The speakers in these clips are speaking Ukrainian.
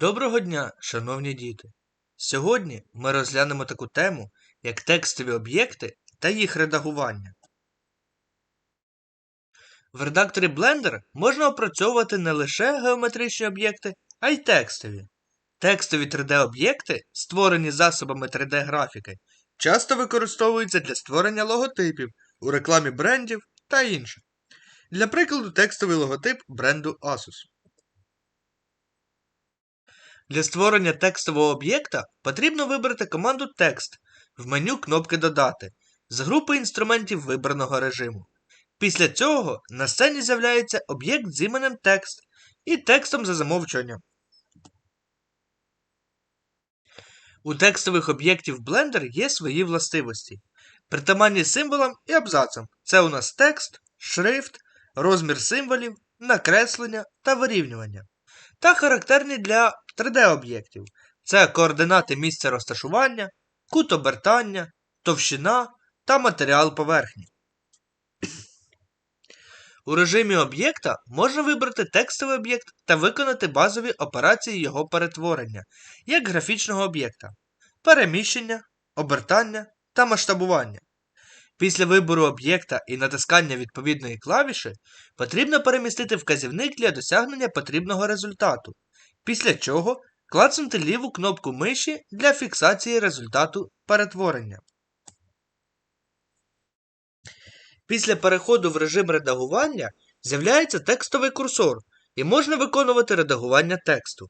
Доброго дня, шановні діти! Сьогодні ми розглянемо таку тему, як текстові об'єкти та їх редагування. В редакторі Blender можна опрацьовувати не лише геометричні об'єкти, а й текстові. Текстові 3D-об'єкти, створені засобами 3D-графіки, часто використовуються для створення логотипів у рекламі брендів та інше. Для прикладу, текстовий логотип бренду Asus. Для створення текстового об'єкта потрібно вибрати команду Текст в меню кнопки Додати з групи інструментів вибраного режиму. Після цього на сцені з'являється об'єкт з іменем Текст і текстом за замовчуванням. У текстових об'єктів Blender є свої властивості, притаманні символам і абзацам. Це у нас текст, шрифт, розмір символів, накреслення та вирівнювання. Та характерні для 3D-об'єктів. Це координати місця розташування, кут обертання, товщина та матеріал поверхні. У режимі об'єкта можна вибрати текстовий об'єкт та виконати базові операції його перетворення, як графічного об'єкта, переміщення, обертання та масштабування. Після вибору об'єкта і натискання відповідної клавіші потрібно перемістити вказівник для досягнення потрібного результату, після чого клацнути ліву кнопку миші для фіксації результату перетворення. Після переходу в режим редагування з'являється текстовий курсор і можна виконувати редагування тексту.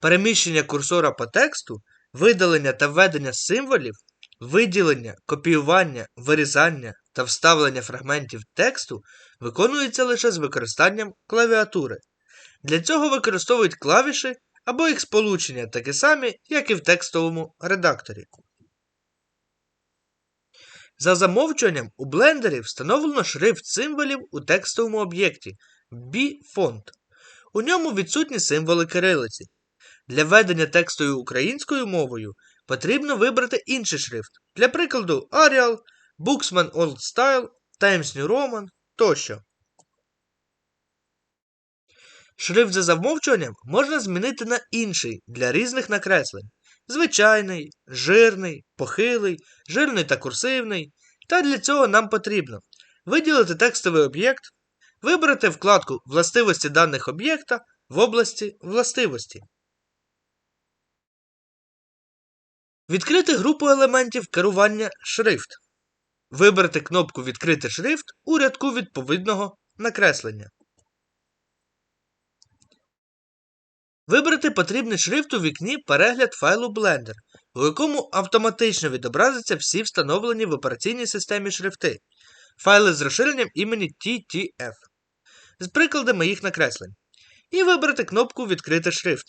Переміщення курсора по тексту, видалення та введення символів, виділення, копіювання, вирізання та вставлення фрагментів тексту виконується лише з використанням клавіатури. Для цього використовують клавіші або їх сполучення такі самі, як і в текстовому редакторі. За замовчуванням у блендері встановлено шрифт символів у текстовому об'єкті B-фонд. У ньому відсутні символи кирилиці. Для ведення текстою українською мовою потрібно вибрати інший шрифт. Для прикладу Arial, Booksman Old Style, Times New Roman тощо. Шрифт за замовчуванням можна змінити на інший для різних накреслень. Звичайний, жирний, похилий, жирний та курсивний. Та для цього нам потрібно виділити текстовий об'єкт, вибрати вкладку Властивості даних об'єкта в області Властивості. Відкрити групу елементів керування шрифт. Вибрати кнопку Відкрити шрифт у рядку відповідного накреслення. Вибрати потрібний шрифт у вікні Перегляд файлу Blender, у якому автоматично відобразяться всі встановлені в операційній системі шрифти, файли з розширенням імені TTF з прикладами їх накреслень. І вибрати кнопку Відкрити шрифт.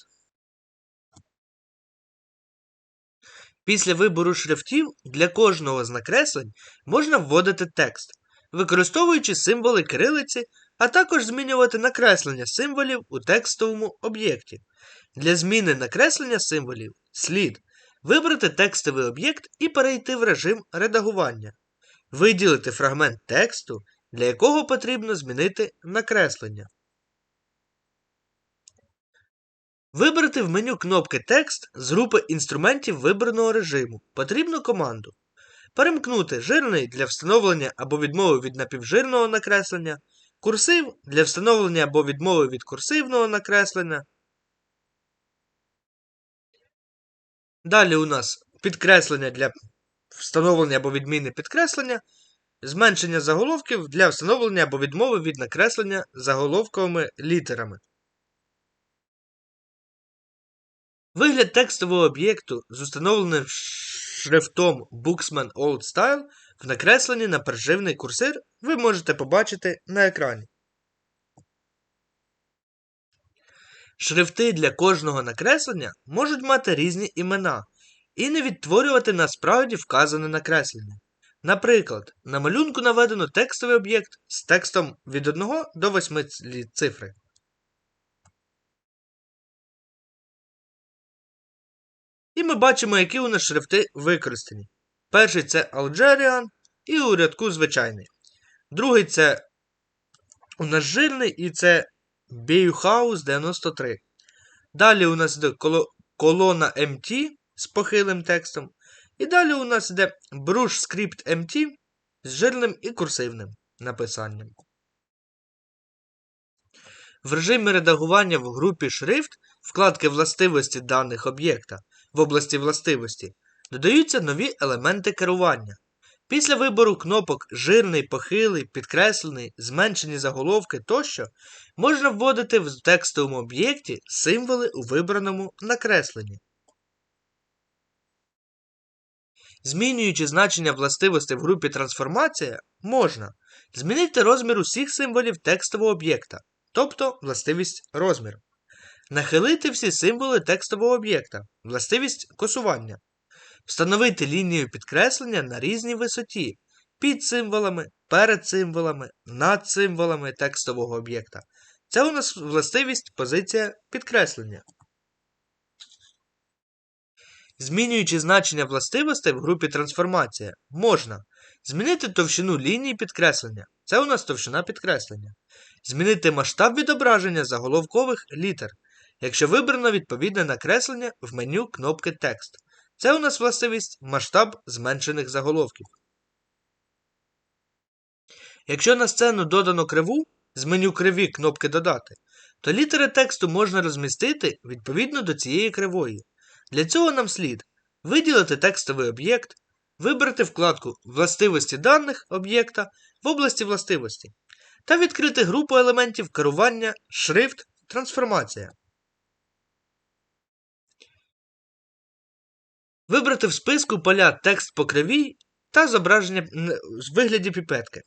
Після вибору шрифтів для кожного з накреслень можна вводити текст, використовуючи символи кирилиці, а також змінювати накреслення символів у текстовому об'єкті. Для зміни накреслення символів слід вибрати текстовий об'єкт і перейти в режим редагування, виділити фрагмент тексту, для якого потрібно змінити накреслення. Вибрати в меню кнопки Текст з групи інструментів вибраного режиму потрібну команду. Перемкнути жирний для встановлення або відмови від напівжирного накреслення, курсив для встановлення або відмови від курсивного накреслення. Далі у нас підкреслення для встановлення або відміни підкреслення, зменшення заголовків для встановлення або відмови від накреслення заголовковими літерами. Вигляд текстового об'єкту з установленим шрифтом Booksman Old Style в накресленні на приживний курсир ви можете побачити на екрані. Шрифти для кожного накреслення можуть мати різні імена і не відтворювати насправді вказане накреслення. Наприклад, на малюнку наведено текстовий об'єкт з текстом від 1 до 8 цифри. І ми бачимо, які у нас шрифти використані. Перший це Algerian і у рядку звичайний. Другий це у нас жирний і це Bauhaus 93. Далі у нас йде колона MT з похилим текстом. І далі у нас йде brush script MT з жирним і курсивним написанням. В режимі редагування в групі Шрифт вкладки властивості даних об'єкта в області властивості додаються нові елементи керування. Після вибору кнопок жирний, похилий, підкреслений, зменшені заголовки тощо можна вводити в текстовому об'єкті символи у вибраному накресленні. Змінюючи значення властивостей в групі трансформація, можна змінити розмір усіх символів текстового об'єкта, тобто властивість розміру. Нахилити всі символи текстового об'єкта, властивість косування. Встановити лінію підкреслення на різній висоті під символами, перед символами, над символами текстового об'єкта. Це у нас властивість позиція підкреслення. Змінюючи значення властивостей в групі трансформація, можна змінити товщину лінії підкреслення. Це у нас товщина підкреслення. Змінити масштаб відображення заголовкових літер, якщо вибрано відповідне накреслення в меню кнопки Текст. Це у нас властивість масштаб зменшених заголовків. Якщо на сцену додано криву з меню криві кнопки Додати, то літери тексту можна розмістити відповідно до цієї кривої. Для цього нам слід виділити текстовий об'єкт, вибрати вкладку Властивості даних об'єкта в області властивості та відкрити групу елементів керування шрифт трансформація. Вибрати в списку поля текст по кривій та зображення з вигляді піпетки.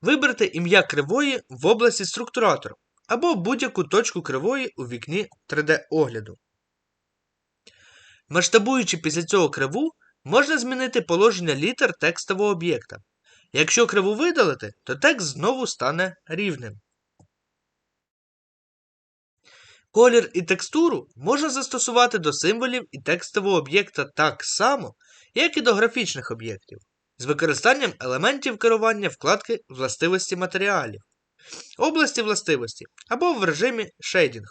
Вибрати ім'я кривої в області структуратор або будь-яку точку кривої у вікні 3D-огляду. Масштабуючи після цього криву, можна змінити положення літер текстового об'єкта. Якщо криву видалити, то текст знову стане рівним. Колір і текстуру можна застосувати до символів і текстового об'єкта так само, як і до графічних об'єктів, з використанням елементів керування вкладки властивості матеріалів, області властивості або в режимі шейдінг.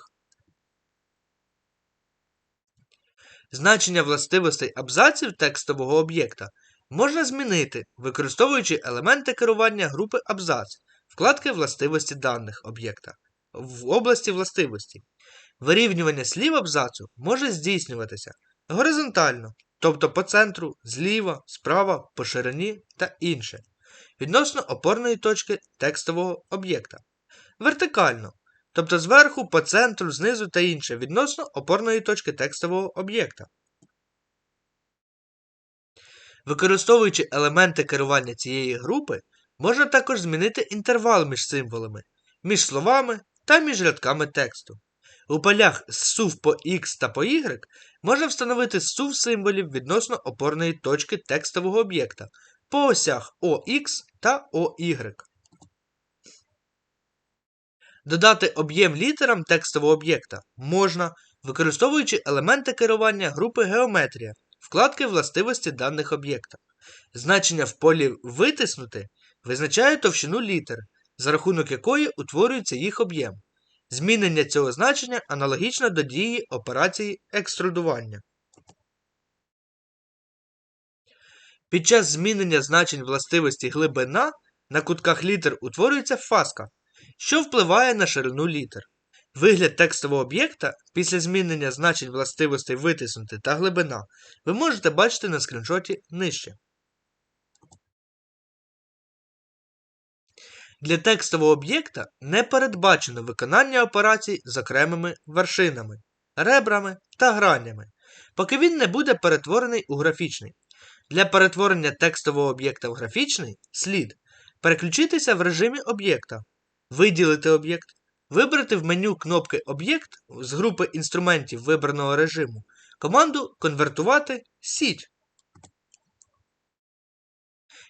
Значення властивостей абзаців текстового об'єкта можна змінити, використовуючи елементи керування групи абзац, вкладки властивості даних об'єкта в області властивості. Вирівнювання слів абзацу може здійснюватися горизонтально, тобто по центру, зліва, справа, по ширині та інше, відносно опорної точки текстового об'єкта. Вертикально, тобто зверху, по центру, знизу та інше, відносно опорної точки текстового об'єкта. Використовуючи елементи керування цієї групи, можна також змінити інтервал між символами, між словами та між рядками тексту. У полях SUV по X та по Y можна встановити SUV символів відносно опорної точки текстового об'єкта по осях OX та OY. Додати об'єм літерам текстового об'єкта можна, використовуючи елементи керування групи геометрія, вкладки властивості даних об'єкта. Значення в полі витиснути визначає товщину літер, за рахунок якої утворюється їх об'єм. Змінення цього значення аналогічно до дії операції екструдування. Під час змінення значень властивості глибина на кутках літер утворюється фаска, що впливає на ширину літер. Вигляд текстового об'єкта після змінення значень властивостей витиснути та глибина ви можете бачити на скріншоті нижче. Для текстового об'єкта не передбачено виконання операцій з окремими вершинами, ребрами та гранями, поки він не буде перетворений у графічний. Для перетворення текстового об'єкта в графічний слід переключитися в режимі об'єкта, виділити об'єкт, вибрати в меню кнопки Об'єкт з групи інструментів вибраного режиму команду Конвертувати сіть.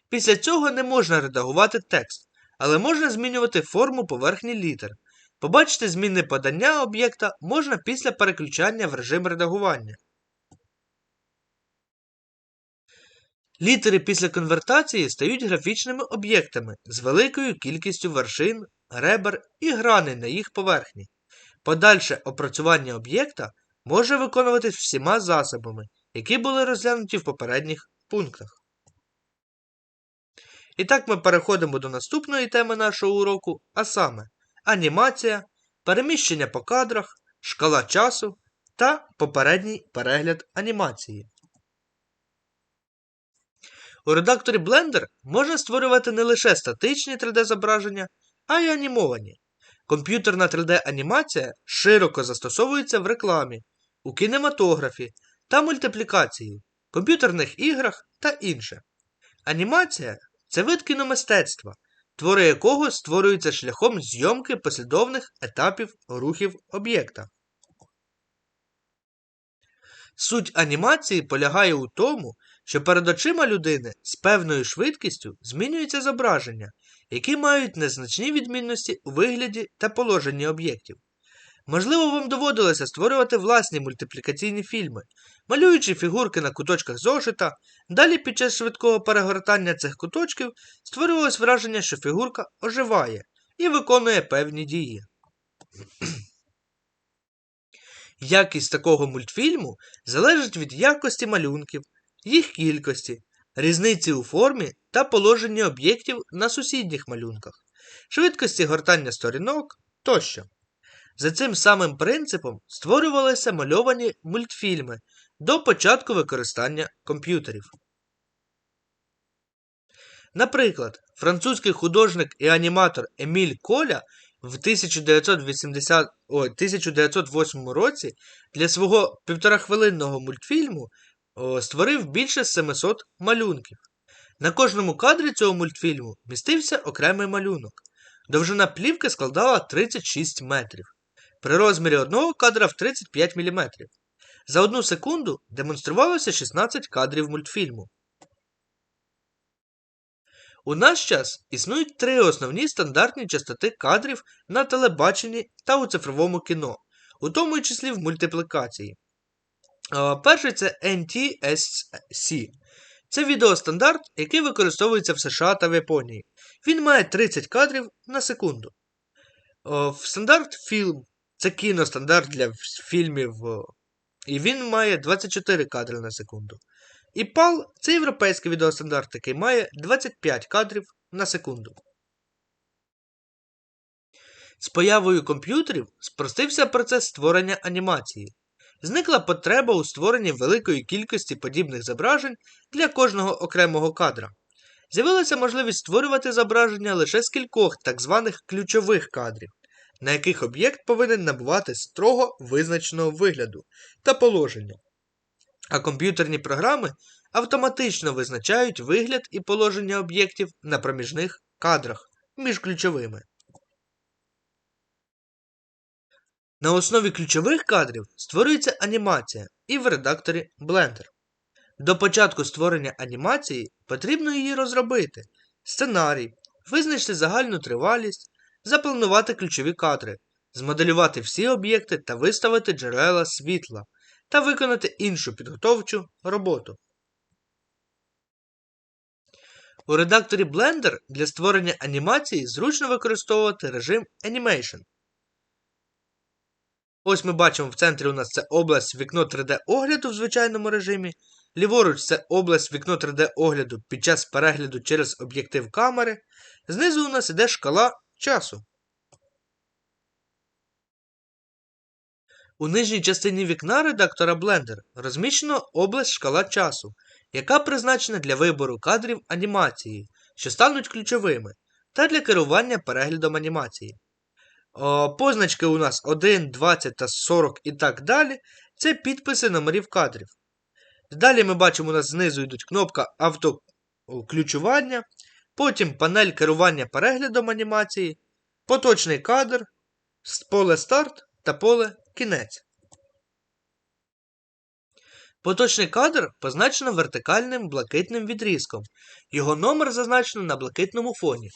Після цього не можна редагувати текст але можна змінювати форму поверхні літер. Побачити зміни подання об'єкта можна після переключання в режим редагування. Літери після конвертації стають графічними об'єктами з великою кількістю вершин, ребер і граней на їх поверхні. Подальше опрацювання об'єкта може виконуватись всіма засобами, які були розглянуті в попередніх пунктах. І так ми переходимо до наступної теми нашого уроку, а саме анімація, переміщення по кадрах, шкала часу та попередній перегляд анімації. У редакторі Blender можна створювати не лише статичні 3D-зображення, а й анімовані. Комп'ютерна 3D-анімація широко застосовується в рекламі, у кінематографі та мультиплікації, комп'ютерних іграх та інше. Анімація це вид кіномистецтва, твори якого створюються шляхом зйомки послідовних етапів рухів об'єкта. Суть анімації полягає у тому, що перед очима людини з певною швидкістю змінюється зображення, які мають незначні відмінності у вигляді та положенні об'єктів. Можливо, вам доводилося створювати власні мультиплікаційні фільми, малюючи фігурки на куточках зошита, далі під час швидкого перегортання цих куточків створювалось враження, що фігурка оживає і виконує певні дії. Якість такого мультфільму залежить від якості малюнків, їх кількості, різниці у формі та положенні об'єктів на сусідніх малюнках, швидкості гортання сторінок тощо. За цим самим принципом створювалися мальовані мультфільми до початку використання комп'ютерів. Наприклад, французький художник і аніматор Еміль Коля в 1980, о, 1908 році для свого півторахвилинного мультфільму о, створив більше 700 малюнків. На кожному кадрі цього мультфільму містився окремий малюнок. Довжина плівки складала 36 метрів. При розмірі одного кадра в 35 мм. За одну секунду демонструвалося 16 кадрів мультфільму. У наш час існують три основні стандартні частоти кадрів на телебаченні та у цифровому кіно, у тому числі в мультиплікації. Перший це NTSC. Це відеостандарт, який використовується в США та в Японії. Він має 30 кадрів на секунду. В стандарт фільм це кіностандарт для фільмів, і він має 24 кадри на секунду. І PAL це європейський відеостандарт, який має 25 кадрів на секунду. З появою комп'ютерів спростився процес створення анімації. Зникла потреба у створенні великої кількості подібних зображень для кожного окремого кадра. З'явилася можливість створювати зображення лише з кількох так званих ключових кадрів, на яких об'єкт повинен набувати строго визначеного вигляду та положення. А комп'ютерні програми автоматично визначають вигляд і положення об'єктів на проміжних кадрах між ключовими. На основі ключових кадрів створюється анімація і в редакторі Blender. До початку створення анімації потрібно її розробити, сценарій, визначити загальну тривалість, запланувати ключові кадри, змоделювати всі об'єкти та виставити джерела світла та виконати іншу підготовчу роботу. У редакторі Blender для створення анімації зручно використовувати режим Animation. Ось ми бачимо в центрі у нас це область вікно 3D-огляду в звичайному режимі. Ліворуч це область вікно 3D-огляду під час перегляду через об'єктив камери. Знизу у нас іде шкала часу. У нижній частині вікна редактора Blender розміщено область шкала часу, яка призначена для вибору кадрів анімації, що стануть ключовими, та для керування переглядом анімації. О, позначки у нас 1, 20 та 40 і так далі. Це підписи номерів кадрів. Далі ми бачимо, у нас знизу йдуть кнопка автоключування, потім панель керування переглядом анімації, поточний кадр, поле старт та поле кінець. Поточний кадр позначено вертикальним блакитним відрізком. Його номер зазначено на блакитному фоні.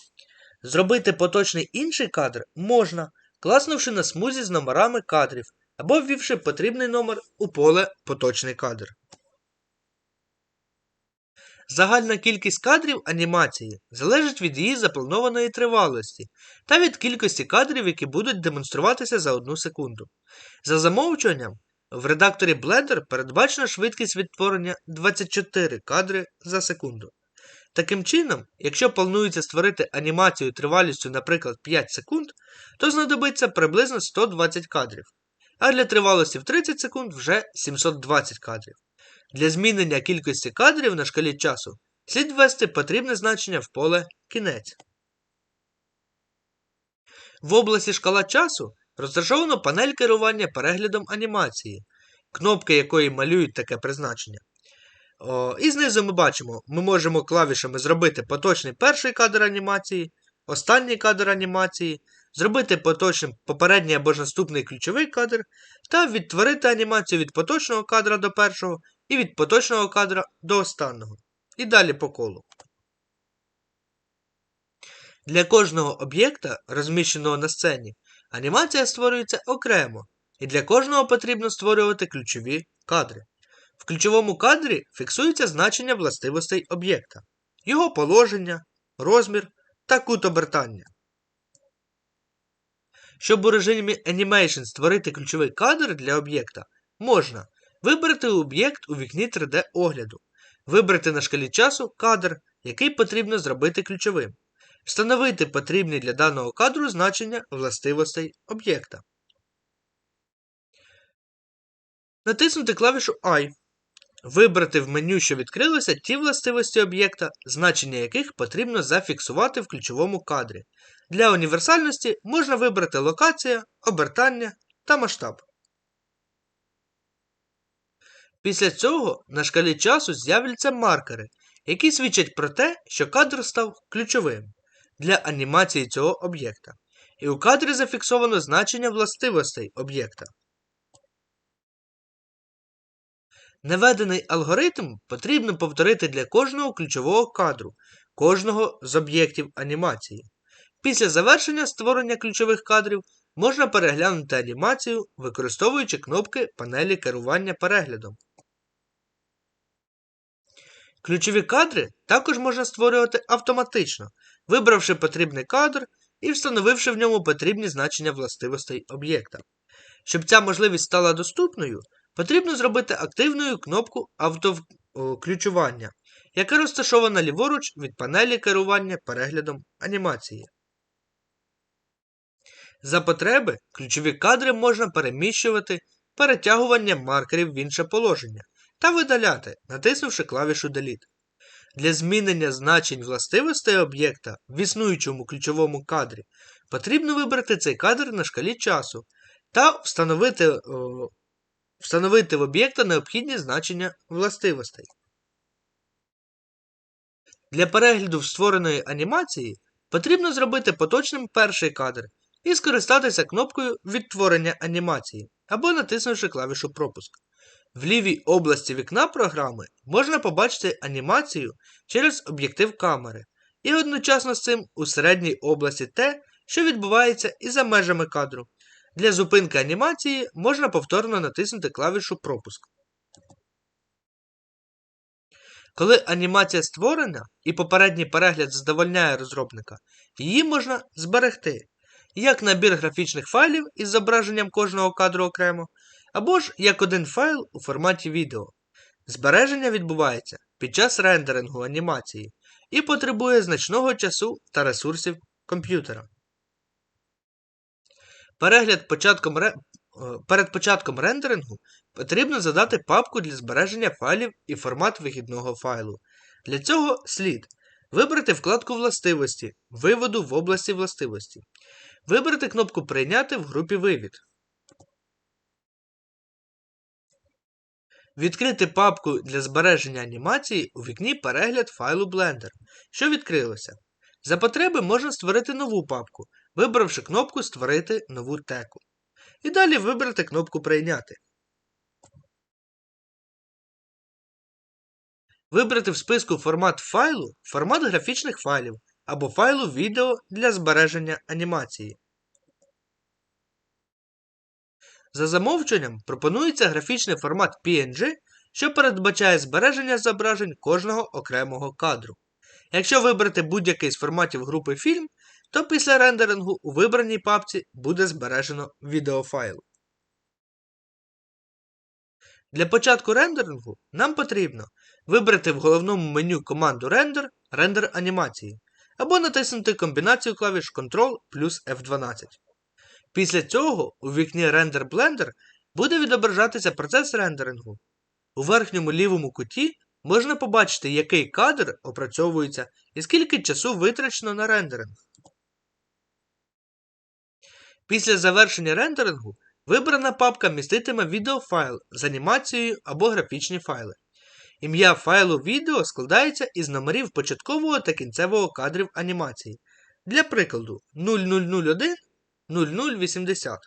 Зробити поточний інший кадр можна, класнувши на смузі з номерами кадрів або ввівши потрібний номер у поле поточний кадр. Загальна кількість кадрів анімації залежить від її запланованої тривалості та від кількості кадрів, які будуть демонструватися за одну секунду. За замовчуванням, в редакторі Blender передбачена швидкість відтворення 24 кадри за секунду. Таким чином, якщо планується створити анімацію тривалістю, наприклад, 5 секунд, то знадобиться приблизно 120 кадрів, а для тривалості в 30 секунд вже 720 кадрів. Для змінення кількості кадрів на шкалі часу слід ввести потрібне значення в поле кінець. В області шкала часу розташовано панель керування переглядом анімації, кнопки якої малюють таке призначення. О, І знизу ми бачимо, ми можемо клавішами зробити поточний перший кадр анімації, останній кадр анімації, зробити поточним попередній або ж наступний ключовий кадр, та відтворити анімацію від поточного кадра до першого і від поточного кадра до останнього. І далі по колу. Для кожного об'єкта, розміщеного на сцені, анімація створюється окремо, і для кожного потрібно створювати ключові кадри. В ключовому кадрі фіксується значення властивостей об'єкта, його положення, розмір та кут обертання. Щоб у режимі Animation створити ключовий кадр для об'єкта, можна вибрати об'єкт у вікні 3D огляду, вибрати на шкалі часу кадр, який потрібно зробити ключовим, встановити потрібні для даного кадру значення властивостей об'єкта. Натиснути клавішу I. Вибрати в меню, що відкрилося, ті властивості об'єкта, значення яких потрібно зафіксувати в ключовому кадрі. Для універсальності можна вибрати локація, обертання та масштаб. Після цього на шкалі часу з'являться маркери, які свідчать про те, що кадр став ключовим для анімації цього об'єкта. І у кадрі зафіксовано значення властивостей об'єкта. Наведений алгоритм потрібно повторити для кожного ключового кадру, кожного з об'єктів анімації. Після завершення створення ключових кадрів можна переглянути анімацію, використовуючи кнопки панелі керування переглядом. Ключові кадри також можна створювати автоматично, вибравши потрібний кадр і встановивши в ньому потрібні значення властивостей об'єкта. Щоб ця можливість стала доступною, потрібно зробити активною кнопку автоключування, яка розташована ліворуч від панелі керування переглядом анімації. За потреби ключові кадри можна переміщувати перетягуванням маркерів в інше положення та видаляти, натиснувши клавішу Delete. Для змінення значень властивостей об'єкта в існуючому ключовому кадрі потрібно вибрати цей кадр на шкалі часу та встановити о, встановити в об'єкта необхідні значення властивостей. Для перегляду створеної анімації потрібно зробити поточним перший кадр і скористатися кнопкою Відтворення анімації або натиснувши клавішу Пропуск. В лівій області вікна програми можна побачити анімацію через об'єктив камери, і одночасно з цим у середній області те, що відбувається і за межами кадру. Для зупинки анімації можна повторно натиснути клавішу Пропуск. Коли анімація створена і попередній перегляд задовольняє розробника, її можна зберегти як набір графічних файлів із зображенням кожного кадру окремо, або ж як один файл у форматі відео. Збереження відбувається під час рендерингу анімації і потребує значного часу та ресурсів комп'ютера. Перегляд початком ре... Перед початком рендерингу потрібно задати папку для збереження файлів і формат вихідного файлу. Для цього слід вибрати вкладку Властивості виводу в області властивості. Вибрати кнопку Прийняти в групі Вивід. Відкрити папку для збереження анімації у вікні Перегляд файлу Blender, що відкрилося. За потреби можна створити нову папку, вибравши кнопку Створити нову теку. І далі вибрати кнопку Прийняти. Вибрати в списку формат файлу формат графічних файлів або файлу відео для збереження анімації. За замовченням пропонується графічний формат PNG, що передбачає збереження зображень кожного окремого кадру. Якщо вибрати будь-який з форматів групи фільм, то після рендерингу у вибраній папці буде збережено відеофайл. Для початку рендерингу нам потрібно вибрати в головному меню команду Render рендер анімації або натиснути комбінацію клавіш Ctrl плюс F12. Після цього у вікні Render Blender буде відображатися процес рендерингу. У верхньому лівому куті можна побачити, який кадр опрацьовується і скільки часу витрачено на рендеринг. Після завершення рендерингу вибрана папка міститиме відеофайл з анімацією або графічні файли. Ім'я файлу відео складається із номерів початкового та кінцевого кадрів анімації. Для прикладу 0001 0080.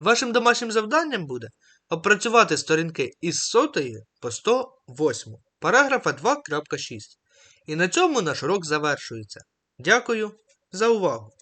Вашим домашнім завданням буде опрацювати сторінки із 100 по 108 параграфа 2.6. І на цьому наш урок завершується. Дякую за увагу!